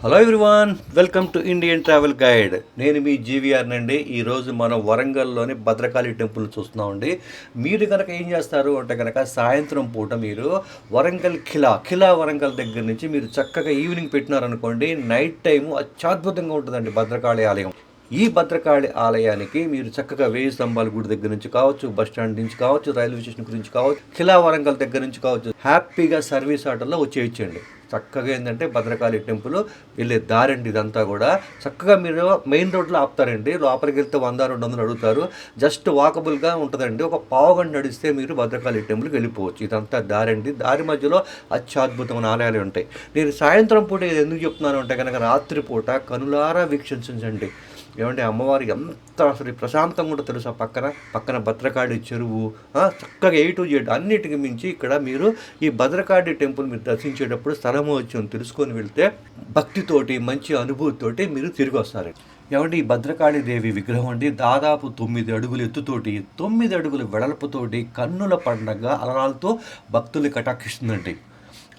Hello everyone welcome to Indian travel guide నేను మీ GVR నండి. ఈరోజు మనం వరంగల్లోని భద్రకాళి టెంపుల్ చూస్తున్నామండి. మీరు కనుక ఏం చేస్తారు అంటే కనుక సాయంత్రం పూట మీరు వరంగల్ ఖిలా ఖిలా వరంగల్ దగ్గర నుంచి మీరు చక్కగా ఈవినింగ్ పెట్టినారనుకోండి నైట్ టైము అత్యద్భుతంగా ఉంటుందండి భద్రకాళి ఆలయం. ఈ భద్రకాళి ఆలయానికి మీరు చక్కగా వేయి స్తంభాల గుడి దగ్గర నుంచి కావచ్చు బస్ స్టాండ్ నుంచి కావచ్చు రైల్వే స్టేషన్ గురించి కావచ్చు ఖిలా వరంగల్ దగ్గర నుంచి కావచ్చు హ్యాపీగా సర్వీస్ ఆటోలో వచ్చేయచ్చండి. చక్కగా ఏంటంటే భద్రకాళి టెంపుల్ వెళ్ళే దారండి ఇదంతా కూడా. చక్కగా మీరు మెయిన్ రోడ్లో ఆపుతారండి. లోపలికి వెళ్తే వంద రెండు వందలు అడుగుతారు. జస్ట్ వాకబుల్గా ఉంటుందండి. ఒక పావు గంట నడిస్తే మీరు భద్రకాళి టెంపుల్కి వెళ్ళిపోవచ్చు. ఇదంతా దారండి. దారి మధ్యలో అత్యద్భుతమైన ఆలయాలు ఉంటాయి. నేను సాయంత్రం పూట ఇది ఎందుకు చెప్తున్నాను అంటే కనుక రాత్రిపూట కనులారా వీక్షించండి. ఏమంటే అమ్మవారికి ఎంత అసలు ప్రశాంతంగా ఉంటుందో తెలుసా పక్కన? పక్కన భద్రకాళి చెరువు చక్కగా ఏ టు జెడ్ అన్నిటికి మించి ఇక్కడ మీరు ఈ భద్రకాళి టెంపుల్ మీరు దర్శించేటప్పుడు స్థలము వచ్చి తెలుసుకొని వెళ్తే భక్తితోటి మంచి అనుభూతితోటి మీరు తిరిగి వస్తారు. ఏమంటే ఈ భద్రకాళి దేవి విగ్రహం అండి దాదాపు తొమ్మిది అడుగుల ఎత్తుతోటి తొమ్మిది అడుగుల వెడల్పుతోటి కన్నుల పండగ అలరాలతో భక్తులు కటాక్షిస్తుందండి.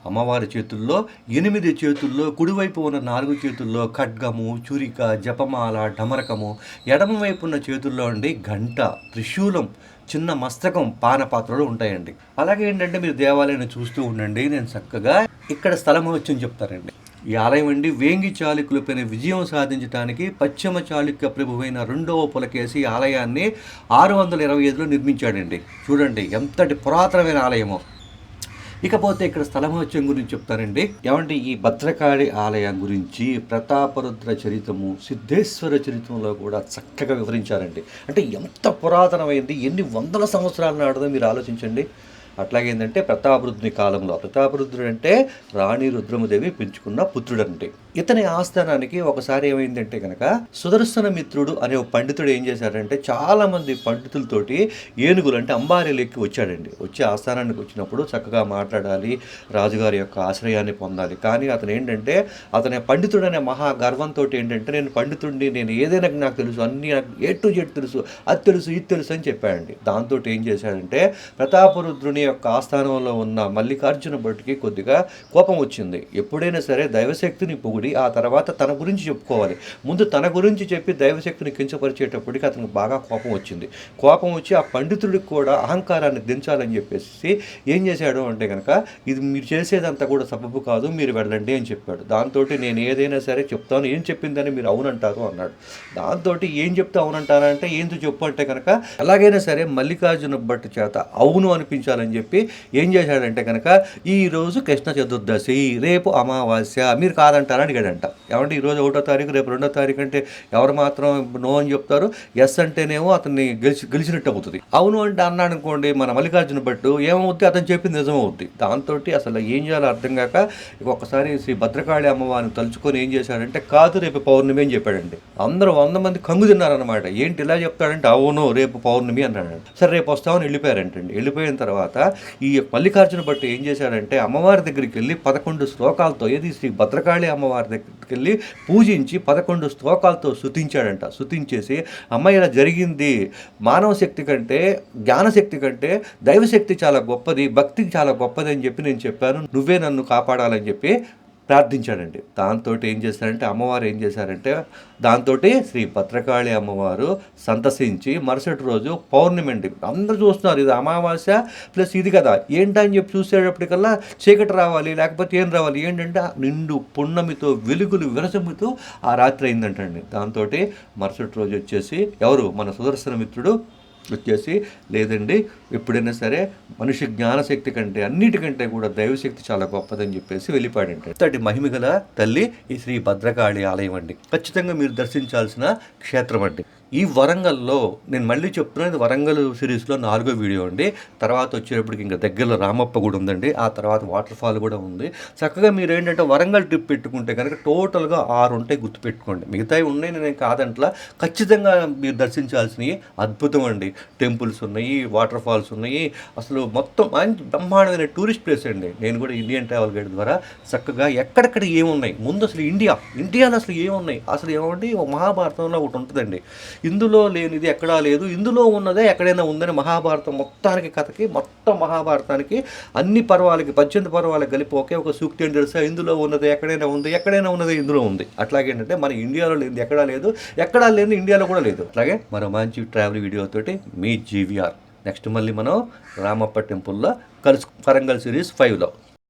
అమ్మవారి చేతుల్లో ఎనిమిది చేతుల్లో కుడివైపు ఉన్న నాలుగు చేతుల్లో ఖడ్గము చురిక జపమాల డమరకము ఎడమవైపు ఉన్న చేతుల్లో అండి గంట త్రిశూలం చిన్న మస్తకం పానపాత్రలు ఉంటాయండి. అలాగే ఏంటంటే మీరు దేవాలయాన్ని చూస్తూ ఉండండి నేను చక్కగా ఇక్కడ స్థలం వచ్చని చెప్తారండి ఈ ఆలయం అండి వేంగి చాళుక్యులపైన విజయం సాధించడానికి పశ్చిమ చాళుక్య ప్రభువైన రెండవ పులకేసి ఆలయాన్ని ఆరు వందల ఇరవై ఐదులో నిర్మించాడండి. చూడండి ఎంతటి పురాతనమైన ఆలయమో. ఇకపోతే ఇక్కడ స్థలమోత్సవం గురించి చెప్తారండి. ఏమంటే ఈ భద్రకాళి ఆలయం గురించి ప్రతాపరుద్ర చరితము సిద్ధేశ్వర చరిత్రంలో కూడా చక్కగా వివరించారండి. అంటే ఎంత పురాతనమైంది ఎన్ని వందల సంవత్సరాల నాడుదో మీరు ఆలోచించండి. అట్లాగే ఏంటంటే ప్రతాపరుద్రుని కాలంలో. ప్రతాపరుద్రుడు అంటే రాణి రుద్రమదేవి పెంచుకున్న పుత్రుడు అంటే ఇతని ఆస్థానానికి ఒకసారి ఏమైందంటే కనుక సుదర్శన మిత్రుడు అనే ఒక పండితుడు ఏం చేశాడంటే చాలా మంది పండితులతోటి ఏనుగులు అంటే అంబారీలు ఎక్కి వచ్చాడండి. వచ్చి ఆస్థానానికి వచ్చినప్పుడు చక్కగా మాట్లాడాలి రాజుగారి యొక్క ఆశ్రయాన్ని పొందాలి. కానీ అతను ఏంటంటే అతని పండితుడు అనే మహా గర్వంతో ఏంటంటే నేను పండితుడిని నేను ఏదైనా నాకు తెలుసు అన్ని నాకు ఏ టు జెడ్ తెలుసు అది తెలుసు ఇది తెలుసు అని చెప్పాడండి. దాంతో ఏం చేశాడంటే ప్రతాపరుద్రుని యొక్క ఆస్థానంలో ఉన్న మల్లికార్జున భట్టుకి కొద్దిగా కోపం వచ్చింది. ఎప్పుడైనా సరే దైవశక్తిని పొగిడి ఆ తర్వాత తన గురించి చెప్పుకోవాలి. ముందు తన గురించి చెప్పి దైవశక్తిని కించపరిచేటప్పటికి అతనికి బాగా కోపం వచ్చింది. కోపం వచ్చి ఆ పండితుడికి కూడా అహంకారాన్ని దించాలని చెప్పేసి ఏం చేశాడు అంటే కనుక ఇది మీరు చేసేదంతా కూడా సబబు కాదు మీరు వెళ్ళండి అని చెప్పాడు. దాంతో నేను ఏదైనా సరే చెప్తాను. ఏం చెప్పిందని మీరు అవునంటారు అన్నాడు. దాంతో ఏం చెప్తే అవునంటారంటే ఏందో చెప్పు అంటే కనుక ఎలాగైనా సరే మల్లికార్జున భట్ చేత అవును అనిపించాలని చెప్పి ఏం చేశాడంటే కనుక ఈరోజు కృష్ణ చతుర్దశి రేపు అమావాస్య మీరు కాదంటారా అడిగాడంట. ఏమంటే ఈరోజు ఒకటో తారీఖు రేపు రెండో తారీఖు అంటే ఎవరు మాత్రం నో అని చెప్తారు. ఎస్ అంటేనేమో అతన్ని గెలిచి గెలిచినట్టు అవుతుంది. అవును అంటే అన్నాడు అనుకోండి మన మల్లికార్జున భట్టు ఏమవుద్ది? అతను చెప్పింది నిజమవుద్ది. దాంతో అసలు ఏం చేయాలో అర్థం కాక ఒక్కసారి శ్రీ భద్రకాళి అమ్మవారిని తలుచుకొని ఏం చేశాడంటే కాదు రేపు పౌర్ణమి అని చెప్పాడండి. అందరూ వంద మంది కంగు తిన్నారనమాట ఏంటి ఇలా చెప్తాడంటే అవును రేపు పౌర్ణమి అన్నాడు సరే రేపు వస్తామని వెళ్ళిపోయారంటండి. వెళ్ళిపోయిన తర్వాత ఈ మల్లికార్జున భట్టు ఏం చేశాడంటే అమ్మవారి దగ్గరికి వెళ్ళి పదకొండు శ్లోకాలతో ఏది శ్రీ భద్రకాళి అమ్మవారి దగ్గరికి వెళ్ళి పూజించి పదకొండు శ్లోకాలతో శుతించాడంట. శుతించేసి అమ్మ ఇలా జరిగింది. మానవ శక్తి కంటే జ్ఞానశక్తి కంటే దైవశక్తి చాలా గొప్పది భక్తి చాలా గొప్పది అని చెప్పి నేను చెప్పాను. నువ్వే నన్ను కాపాడాలని చెప్పి ప్రార్థించాడండి. దాంతో ఏం చేశారంటే అమ్మవారు ఏం చేశారంటే దాంతో శ్రీ భద్రకాళి అమ్మవారు సంతసించి మరుసటి రోజు పౌర్ణమి అండి. అందరూ చూస్తున్నారు ఇది అమావాస్య ప్లస్ ఇది కదా. ఏంటని చెప్పి చూసేటప్పటికల్లా చీకటి రావాలి లేకపోతే ఏం రావాలి? ఏంటంటే ఆ నిండు పున్నమితో వెలుగులు విరసముతో ఆ రాత్రి అయిందంటండి. దాంతో మరుసటి రోజు వచ్చేసి ఎవరు? మన సుదర్శన మిత్రుడు వచ్చేసి లేదండి ఎప్పుడైనా సరే మనిషి జ్ఞానశక్తి కంటే అన్నిటికంటే కూడా దైవశక్తి చాలా గొప్పదని చెప్పేసి వెళ్ళిపాడంటే అంతటి మహిమగల తల్లి ఈ శ్రీ భద్రకాళి ఆలయం అండి. ఖచ్చితంగా మీరు దర్శించాల్సిన క్షేత్రం అండి. ఈ వరంగల్లో నేను మళ్ళీ చెప్తున్నది వరంగల్ సిరీస్లో నాలుగో వీడియో అండి. తర్వాత వచ్చేటప్పటికి ఇంకా దగ్గరలో రామప్ప కూడా ఉందండి. ఆ తర్వాత వాటర్ ఫాల్ కూడా ఉంది. చక్కగా మీరు ఏంటంటే వరంగల్ ట్రిప్ పెట్టుకుంటే కనుక టోటల్గా ఆరు ఉంటాయి గుర్తుపెట్టుకోండి. మిగతావి ఉన్నాయి నేను కాదంట్లా. ఖచ్చితంగా మీరు దర్శించాల్సినవి అద్భుతం అండి. టెంపుల్స్ ఉన్నాయి వాటర్ ఫాల్స్ ఉన్నాయి. అసలు మొత్తం మంచి బ్రహ్మాండమైన టూరిస్ట్ ప్లేస్ అండి. నేను కూడా ఇండియన్ ట్రావెల్ గైడ్ ద్వారా చక్కగా ఎక్కడెక్కడ ఏమున్నాయి. ముందు అసలు ఇండియా ఇండియాలో అసలు ఏమున్నాయి? అసలు ఏమంటే మహాభారతంలో ఒకటి ఉంటుందండి. ఇందులో లేనిది ఎక్కడా లేదు. ఇందులో ఉన్నదే ఎక్కడైనా ఉందని మహాభారతం మొత్తానికి కథకి మొత్తం మహాభారతానికి అన్ని పర్వాలకి పద్దెనిమిది పర్వాలకు కలిపి ఒకే ఒక సూక్తి అని తెలుసా? ఇందులో ఉన్నది ఎక్కడైనా ఉంది ఎక్కడైనా ఉన్నది ఇందులో ఉంది. అట్లాగే ఏంటంటే మన ఇండియాలో లేనిది ఎక్కడా లేదు ఎక్కడా లేని ఇండియాలో కూడా లేదు. అట్లాగే మరో మంచి ట్రావెల్ వీడియోతోటి మీ జీవీఆర్ నెక్స్ట్ మళ్ళీ మనం రామప్ప టెంపుల్లో కలుసు వరంగల్ సిరీస్ ఫైవ్లో